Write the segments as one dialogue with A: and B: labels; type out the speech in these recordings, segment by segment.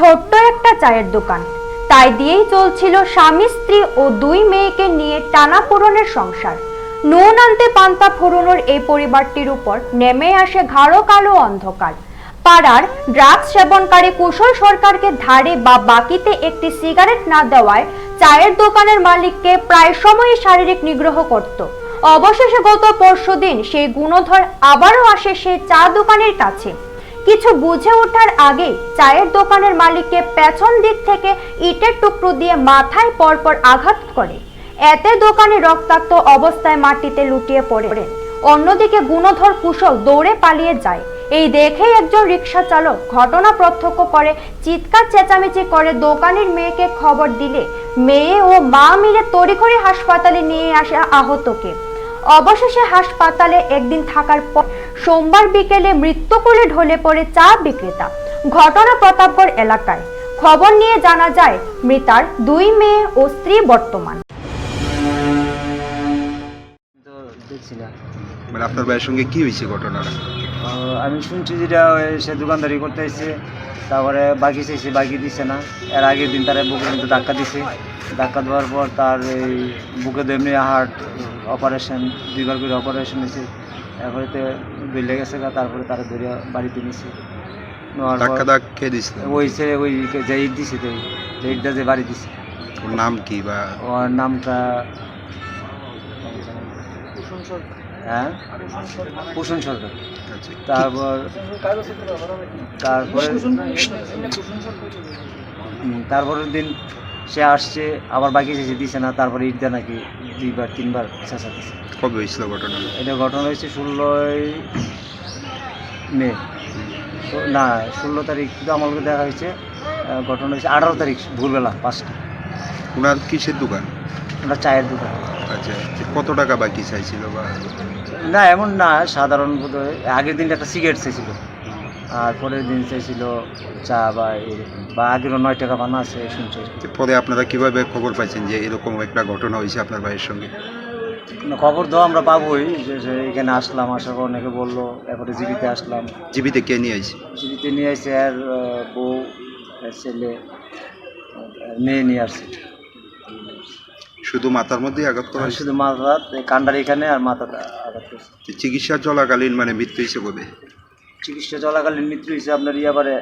A: ছোট্ট একটা চায়ের দোকান। তাই দিয়েই চলছিল স্বামী, স্ত্রী ও দুই মেয়েকে নিয়ে টানা পূরণের সংসার। নুন আনতে পান্তা ফুরোনোর এই পরিবারটির উপর নেমে আসে ঘাড়ো কালো অন্ধকার। পাড়ার ড্রাগস সেবনকারী কুশল সরকারকে ধারে বা বাকিতে একটি সিগারেট না দেওয়ায় চায়ের দোকানের মালিককে প্রায় সময়ই শারীরিক নিগ্রহ করত। অবশেষে গত পরশুদিন সেই গুণধর আবারও আসে সেই চা দোকানের কাছে। কিছু বুঝে ওঠার আগে চায়ের দোকানের মালিককে পেছন দিক থেকে ইটের টুকরো দিয়ে মাথায় পরপর আঘাত করে। এতে দোকানে রক্তাক্ত অবস্থায় মাটিতে লুটিয়ে পড়েন অন্যদিকে গুণধর কুশল দৌড়ে পালিয়ে যায়। এই দেখেই একজন রিক্সা চালক ঘটনা প্রত্যক্ষ করে, চিৎকার চেঁচামেচি করে দোকানের মেয়েকে খবর দিলে, মেয়ে ও মা মিলে তড়িঘড়ি হাসপাতালে নিয়ে আসে আহতকে। অবশেষে হাসপাতালে একদিন থাকার পর সোমবার বিকেলে মৃত্যু কোলে ঢলে পড়ে চা বিক্রেতা। ঘটনা প্রতাপগড় এলাকায়। খবর নিয়ে জানা যায়, মৃতার দুই মেয়ে ও স্ত্রী বর্তমান।
B: মানে আপনার ভাইয়ের সঙ্গে কি হয়েছে ঘটনাটা?
C: আমি শুনছি যেটা সে দোকানদারি করতে এসে তারপরে বাকি চাইছে বাকি দিছে না। এর আগের দিন তারা বুকের মধ্যে ধাক্কা দিছে। ধাক্কা দেওয়ার পর তার এই বুকে তো এমনি হার্ট অপারেশন দুইবার করে অপারেশন হয়েছে। এরপরে তো বেলে গেছে গা, তারপরে তারা ধরে বাড়িতে নিছে। ওই সে ওই যে ইট দিছে তো যে ইটটা যে বাড়ি দিছে।
B: ওর নাম কি বা?
C: ওর নামটা হ্যাঁ? কুসুম সরকার। তারপর তারপরে তারপরের দিন সে আসছে আবার বাকি চেয়েছে দিছে না তারপরে ইট দেয় নাকি দুইবার তিনবার চেঁচা দিছে
B: কবে হয়েছিল ঘটনা?
C: এটা ঘটনা হয়েছে ষোলোই মে। না ষোলো তারিখ তো আমাকে দেখা হয়েছে। ঘটনা হয়েছে আঠারো তারিখ ভোরবেলা পাঁচটা।
B: ওনার কিসের দোকান?
C: ওটা চায়ের দোকান।
B: আচ্ছা কত টাকা বাকি চাইছিল বা
C: না এমন না সাধারণ আগের দিন একটা সিগারেট চাইছিল। আর পরের দিন চাইছিল চা বা এরকম। বা আগেরও নয় টাকা বানা আছে শুনছে
B: পরে আপনারা কীভাবে খবর পাইছেন যে এরকম একটা ঘটনা হয়েছে আপনার ভাইয়ের সঙ্গে?
C: খবর তো আমরা পাবোই যে এখানে আসলাম আসার পর অনেকে বলল এরপরে জীবিতে আসলাম।
B: জীবিতে কে নিয়ে আইছে?
C: জীবিতে নিয়ে আসছে আর বউ ছেলে মেয়ে নিয়ে আসছে।
B: শুধু মাথার মধ্যেই আঘাত করা হয়েছে?
C: শুধু মাথা কান্ডার এখানে আর মাথাটা আঘাত করছে।
B: চিকিৎসা চলাকালীন মানে মৃত্যু হয়েছে কবে
C: চিকিৎসা চলাকালীন মৃত্যু হয়েছে আপনার ইয়াবারে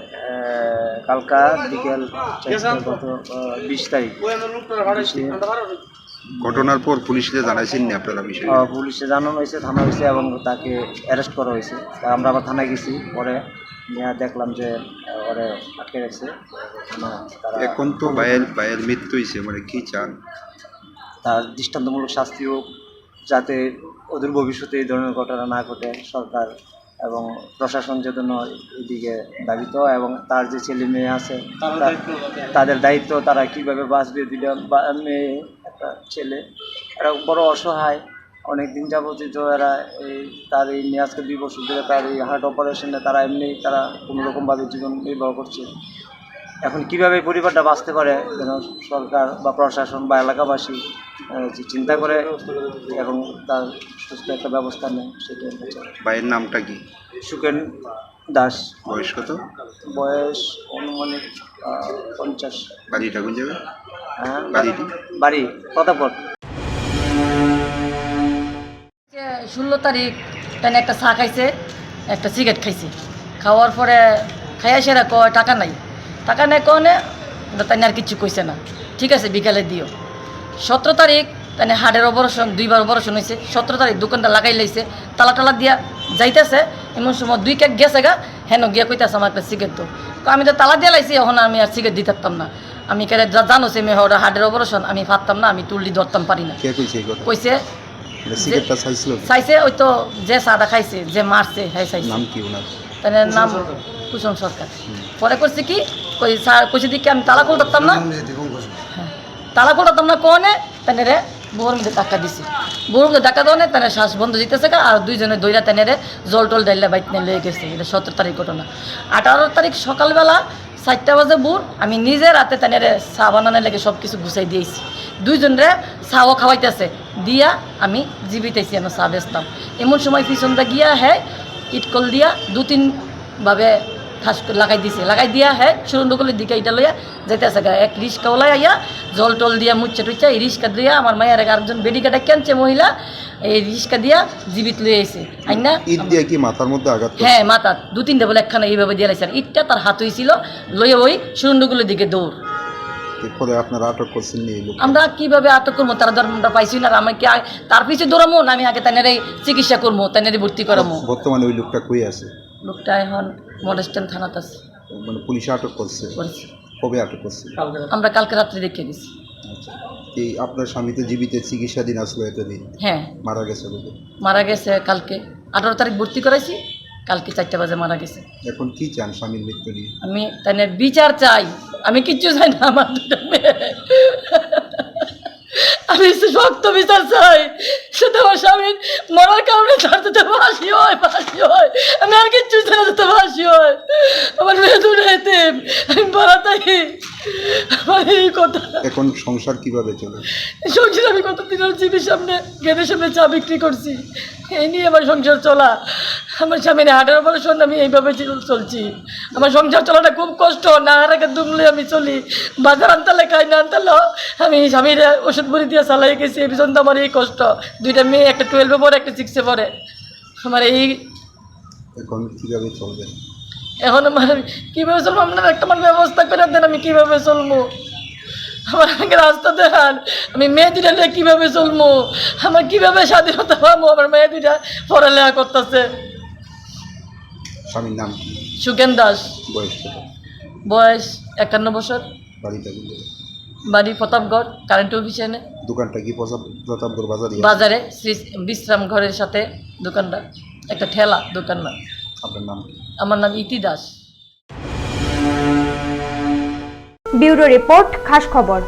C: কালকা বিকেল চারটে গত বিশ তারিখ।
B: ঘটনার পর পুলিশকে জানাইছেন না আপনারা বিষয়ে
C: আহ, পুলিশে জানানো হয়েছে থানা হয়েছে এবং তাকে অ্যারেস্ট করা হয়েছে। তা আমরা আবার থানায় গেছি পরে নিয়ে দেখলাম যে আহ, ওরে আটকে রাখছে। থানা তারা
B: এখন তো ভাইয়ের ভাইয়ের মৃত্যু হয়েছে মানে কি চান?
C: তার দৃষ্টান্তমূলক শাস্তি হোক যাতে ওদের ভবিষ্যতে এই ধরনের ঘটনা না ঘটে সরকার এবং প্রশাসন যেন এদিকে দাবিত এবং তার যে ছেলে মেয়ে আছে তাদের দায়িত্ব তারা কীভাবে বাঁচবে দুইটা বা- মেয়ে একটা ছেলে এরা বড় অসহায় অনেক দিন যাবতীয় এরা এই তার এই নিয়ে আজকে দুই বছর ধরে তার এই হার্ট অপারেশনে তারা এমনি তারা কোনো রকমভাবে জীবন নির্বাহ করছে। এখন কীভাবে এই পরিবারটা বাঁচতে পারে যেন সরকার বা প্রশাসন বা এলাকাবাসী যে চিন্তা করে এবং তার সুস্থ একটা ব্যবস্থা নেয় সেটা
B: ভাইয়ের নামটা কি?
C: সুকেন দাস।
B: বয়স কত?
C: বয়স অনুমানিক পঞ্চাশ।
B: বাড়িটা কোন জায়গায়?
C: হ্যাঁ বাড়ি প্রতাপগড়
D: ষোলো তারিখ তাই একটা চা খাইছে একটা সিগারেট খাইছে। খাওয়ার পরে খাইয়া সেরা কয় টাকা নাই। টাকা নাই কনে তাই আর কিছু কইছে না। ঠিক আছে বিকালে দিও। সতেরো তারিখ তাই হাড়ের অপারেশন দুইবার অপারেশন হয়েছে সতেরো তারিখ দোকানটা লাগাই লাইছে। তালা টালা দিয়া যাইতেছে এমন সময় দুই কেক গেছে গা হেন গিয়া কইতেছে আমার একটা সিগারেট তো আমি তো তালা দিয়ে লাইছি এখন আমি আর সিগারেট দিতে পারতাম না। আমি কেন জানো সে মেয়ে হাড়ের অপারেশন আমি পারতাম না আমি তুললি ধরতাম পারি না।
B: কইছে মানে?
D: চাইছে ওই তো যে সাদা খাইছে যে মারছে হ্যাঁ চাইছে।
B: নাম কি ওনার?
D: তাই নাম কুসুম সরকার। পরে করছে কি? কই কইছে দিকে আমি তালা না? হ্যাঁ। তালা না কোনে? তাই রে বউর মধ্যে টাকা দিছি। বউর মধ্যে টাকা দেওয়া নেই শ্বাস বন্ধ দিতেছে গা, আর দুইজনে দইরা তাই রে জল টল ডাইলে বাইক নিয়ে লেগে গেছে। এটা সতেরো তারিখ ঘটনা। আঠারো তারিখ সকালবেলা চারটা বাজে বুর আমি নিজে রাতে তাই রে চা বানানোর লেগে সব কিছু গুছাই দিয়েছি। দুইজন রে চাও খাওয়াইতেছে। দিয়া আমি জীবিতাইছি আমি চা বেচতাম। এমন সময় পিছনটা গিয়া হ্যাঁ ইটকল দিয়া দু তিন ভাবে ঠাস লাগাই দিছে। লাগাই দিয়া হ্যাঁ সুরন্দকলের দিকে এটা লইয়া যাইতেছে গা। এক রিক্সাওয়ালাই আইয়া জল টল দিয়া মুচ্চা টুচ্চা এই রিক্সা দিয়া আমার মায়ের আরেকজন বেডিকাটা কেনছে মহিলা এই রিক্সা দিয়া জীবিত লয়ে আইছে। আইনা
B: ঈদ দিয়ে কি মাথার মধ্যে আঘাত?
D: হ্যাঁ মাথা দু তিনটা বলে একখানা এইভাবে দিয়ে লাইছে। আর ইটটা তার হাত হয়েছিল লইয়া ওই সুরন্দকলের দিকে দৌড়।
B: এরপরে আপনারা আটক করছেন নি
D: আমরা কীভাবে আটক করব? তারা ধর আমরা পাইছি না আর আমি কি তার পিছিয়ে দৌড়ামো না আমি আগে তাইনারে চিকিৎসা করব তাইনারে ভর্তি করামো।
B: বর্তমানে ওই লোকটা কই আছে?
D: লোকটা এখন মডেস্টান থানাতে আছে।
B: মানে পুলিশে আটক করছে। কবে আটক করছে?
D: আমরা কালকে রাত্রে দেখে দিছি।
B: আচ্ছা। এই আপনার স্বামী তো জীবিত চিকিৎসাধীন আসলো এতদিন।
D: হ্যাঁ।
B: মারা গেছে বলে
D: মারা গেছে কালকে। আঠারো তারিখ ভর্তি করাইছি কালকে চারটা বাজে মারা গেছে।
B: এখন কি চান স্বামীর মৃত্যু নিয়ে?
D: আমি তাইনের বিচার চাই। আমি কিচ্ছু চাই না আমার দুটো মেয়ে। আমি শক্ত বিচার চাই সেটা আমার স্বামীর মরার কারণে তার যাতে ফাঁসি হয় ফাঁসি হয়। আমি আর কিচ্ছু চাই যাতে ফাঁসি হয়। আমার মেয়ে এতেম আমি পড়া থাকি আমার এই কথা।
B: এখন সংসার কীভাবে চলে?
D: সংসার আমি কতদিন আর জিবির সামনে গেটের সামনে চা বিক্রি করছি। এই নিয়ে আমার সংসার চলা। আমার স্বামীর হাটের অপারেশন আমি এইভাবে চলছি। আমার সংসার চলাটা খুব কষ্ট না হারাকে দুমলে আমি চলি। বাজার আনতালে খাই না আনতালে আমি স্বামীর ওষুধ বড়ি দিয়ে চালাই গেছি এই পিছন তো আমার এই কষ্ট। দুইটা মেয়ে একটা টুয়েলভে পড়ে একটা সিক্সে পড়ে। আমার এই এখন আমার কীভাবে চলবো? আপনার একটা আমার ব্যবস্থা করে দেন আমি কীভাবে চলবো? আমার আগে রাস্তা দেখান আমি মেয়ে দুটা নিয়ে কীভাবে চলবো? আমার কীভাবে স্বাধীনতা পাবো? আমার মেয়ে দুটা পড়ালেখা করতেছে।
B: স্বামীর নাম? কি
D: সুকেন দাস।
B: বয়স কত?
D: বয়স একান্ন বছর।
B: বাড়িটা বলে
D: বাড়ি প্রতাপগড় কারেন্ট অফিসে এনে
B: দোকানটা কি প্রতাপ প্রতাপগড় বাজারে
D: বাজারে শ্রী বিশ্রাম ঘরের সাথে দোকানটা। একটা ঠেলা দোকান না।
B: আপনার নাম কি?
D: আমার নাম ইতি দাস।
A: ব্যুরো রিপোর্ট খাস খবর।